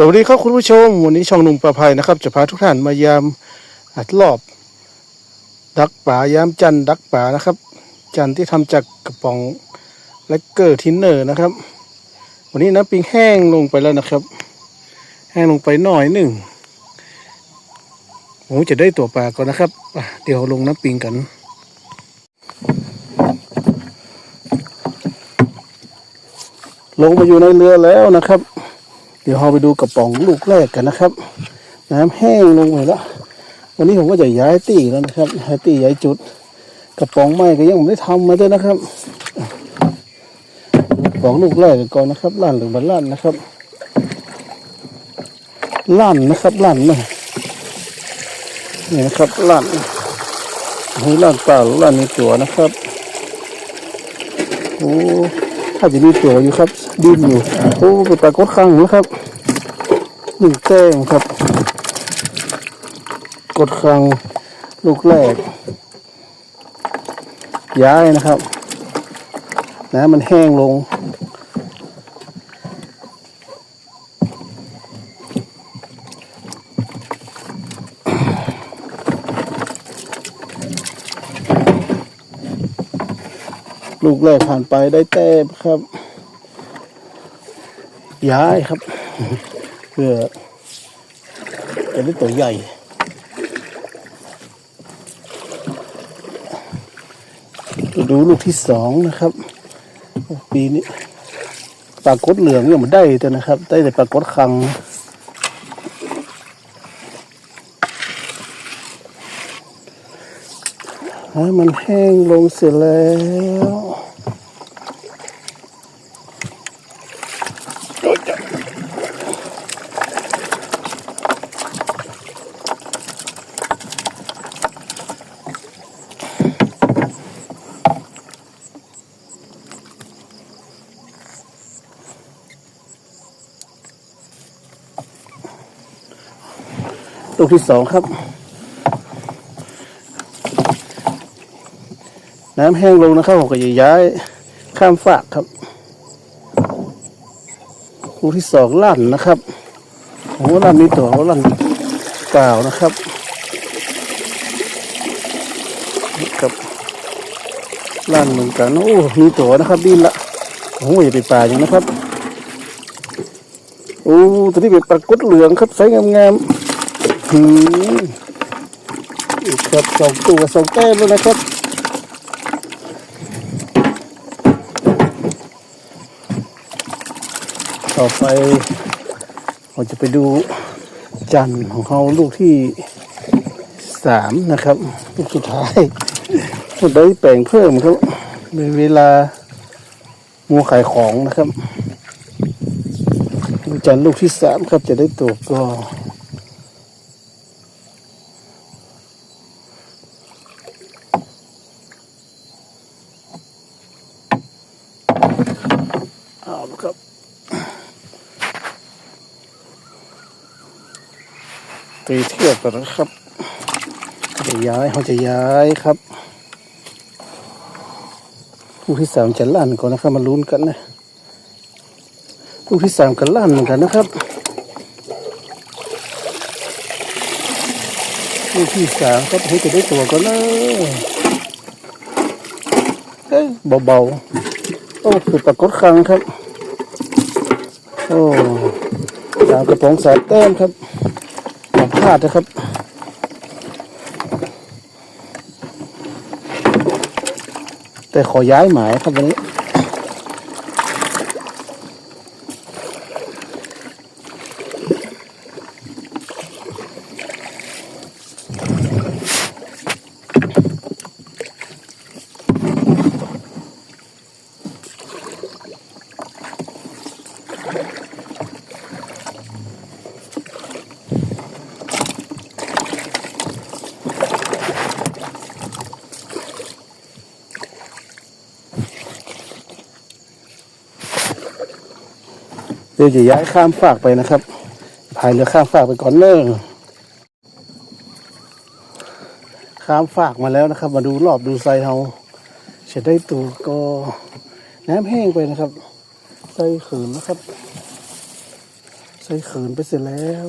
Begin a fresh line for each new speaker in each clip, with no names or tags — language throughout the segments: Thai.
สวัสดีครับคุณผู้ชม วันนี้ช่องนุ่มประภัยนะครับ จะพาทุกท่านมายามอัดรอบ ดักป่ายามจันดักป่านะครับ จันที่ทำจากกระป๋องแลกเกอร์ทินเนอร์นะครับ วันนี้น้ำปิงแห้งลงไปแล้วนะครับ แห้งลงไปหน่อยหนึ่งผมจะได้ตัวปลาก่อนนะครับเดี๋ยวลงน้ำปิงกันลงมาอยู่ในเรือแล้วนะครับ ดี๋ยวเราไปดูกระป๋องลูกแรกกันนะครับ น้ำแห้งลงไปแล้ว วันนี้ผมก็จะย้ายตีแล้วนะครับย้ายตีย้ายจุด กระป๋องไม้ก็ยังไม่ได้ทำมาด้วยนะครับกระป๋องลูกแรกก่อนนะครับลั่นหรือบันลั่นนะครับลั่นนะครับลั่นนะนี่นะครับลั่นให้ลั่นเปล่าลั่นในตัวนะครับโอ้ ถ้าจะมีตัวอยู่ครับดิ้นอยู่โอ้ไปปรากดข้างนะครับหนึ่งแต้มครับ กดครังลูกแรก ย้ายนะครับ นะมันแห้งลง ลูกแรกผ่านไปได้แต้มครับ ย้ายครับ เพื่อจะได้ตัวใหญ่ดูลูกที่สองนะครับ ปีนี้ปลากดเหลืองยังไม่ได้แต่นะครับ ได้แต่ปลากดคัง ให้มันแห้งลงเสร็จแล้วลูกที่สองครับ น้ำแห้งลงนะครับผมก็จะย้ายข้ามฝากครับลูกที่สองลั่นนะครับโอ้ลั่นนี้ตัวลั่นเปล่านะครับครับลั่นเหมือนกันโอ้มีตัวนะครับดินละโอ้ยไปป่าอย่างนะครับโอ้ตัวนี้เป็นปลากดเหลืองครับใสงามๆหืมอีกครับสองตัวสองแต้มแล้วนะครับ ต่อไปเราจะไปดูจันทร์ของเขาลูกที่สามนะครับ ลูกสุดท้ายลูกได้แปลงเพิ่มครับในเวลามัวขายของนะครับดูจันทร์ลูกที่สามครับจะได้ตัวก็ เอาละครับ ตีเทียบกันนะครับ จะย้ายเขาจะย้ายครับลูกที่สามจะลั่นก่อนนะครับมาลุ้นกันนะลูกที่สามก็ลั่นเหมือนกันนะครับลูกที่สามครับให้จะได้ตัวก่อนนะเอ้ยเบาๆโอ้คือปรากฏครั้งครับ โอ้สามกระป๋องสามแต้มครับาดนะครับแต่ขอย้ายหมายครับวันนี้ เดี๋ยวจะย้ายข้ามฝากไปนะครับพายเรือข้ามฝากไปก่อนเนอข้ามฝากมาแล้วนะครับ มาดูรอบดูไซเฮาจได้ตัวก็น้ำแห้งไปนะครับไซขืนนะครับไซส่เขินไปเสร็จแล้ว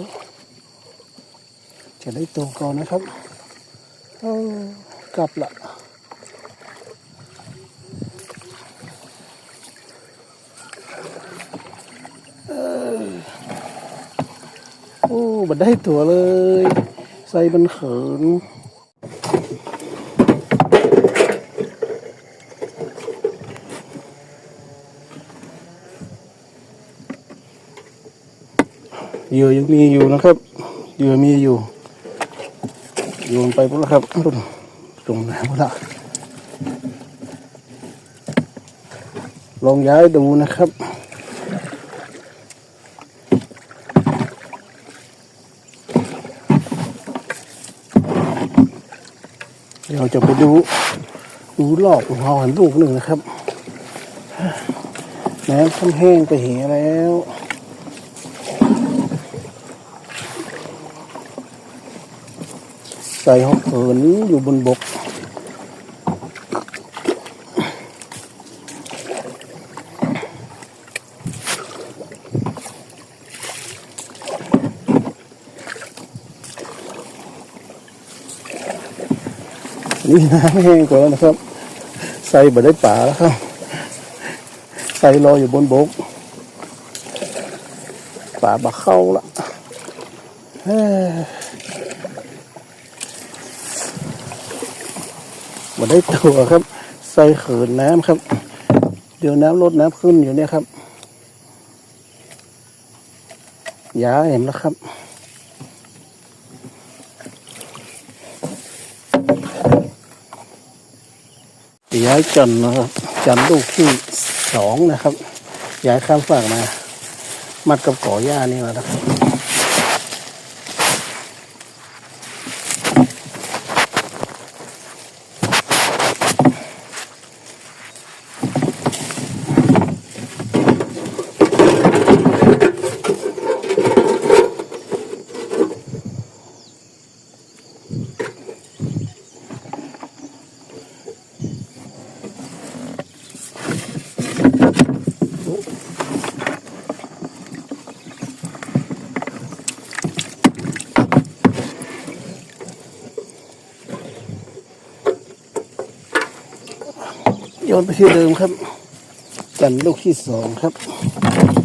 จได้ตัวก่อนนะครับกลับละเอ้ยโอ้ บัดได้ตัวเลย ใส่มันเขินเหยื่อยังมีอยู่นะครับเหยื่อมีอยู่โยนไปปุ๊บแล้วครับรุ่นตรงไหนปุ๊บละลองย้ายดูนะครับ เดี๋ยวจะไปดูดูรอบของเราหันลูกหนึ่งนะครับน้ำค่อนแห้งไปเหแล้วใส่หอกเหินอยู่บนบก นี่น้ำแห้งกว่าแล้วนะครับ ใส่บ่ได้ป่าแล้วครับ ใส่รออยู่บนบก ป่าบะเข้าละเฮ้ยมาได้ตัวครับ ใส่เขินน้ำครับ เดี๋ยวน้ำลดน้ำขึ้นอยู่เนี่ยครับยาเห็นแล้วครับ ย้ายจันนะครับจันลูกที่สองนะครับ ย้ายข้ามฝั่งมา มัดกับก่อหญ้านี่มาแล้วครับ โยนไปที่เดิมครับ กันลูกที่สองครับ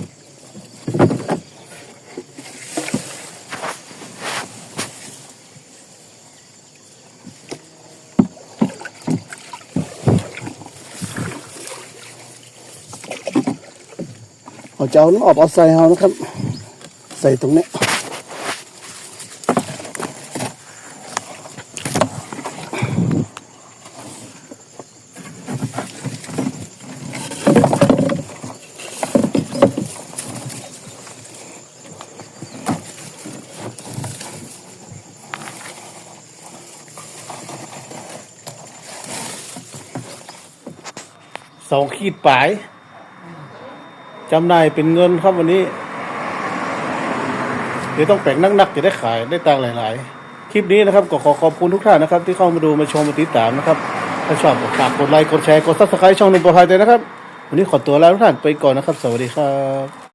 เอาเจ้าน้ำออกเอาใส่เอานะครับ ใส่ตรงนี้สองขีดปลาย จำได้เป็นเงินครับวันนี้ เดี๋ยวต้องแปลงนักๆจะได้ขายได้ตังค์หลาย ๆ คลิปนี้นะครับก็ขอขอบคุณทุกท่านนะครับ ที่เข้ามาดูมาชมมาติดตามนะครับ ถ้าชอบก็ฝากกดไลค์กดแชร์กดซับสไครต์ช่องหนุ่มประภัยใจนะครับ วันนี้ขอตัวลาทุกท่านไปก่อนนะครับ สวัสดีครับ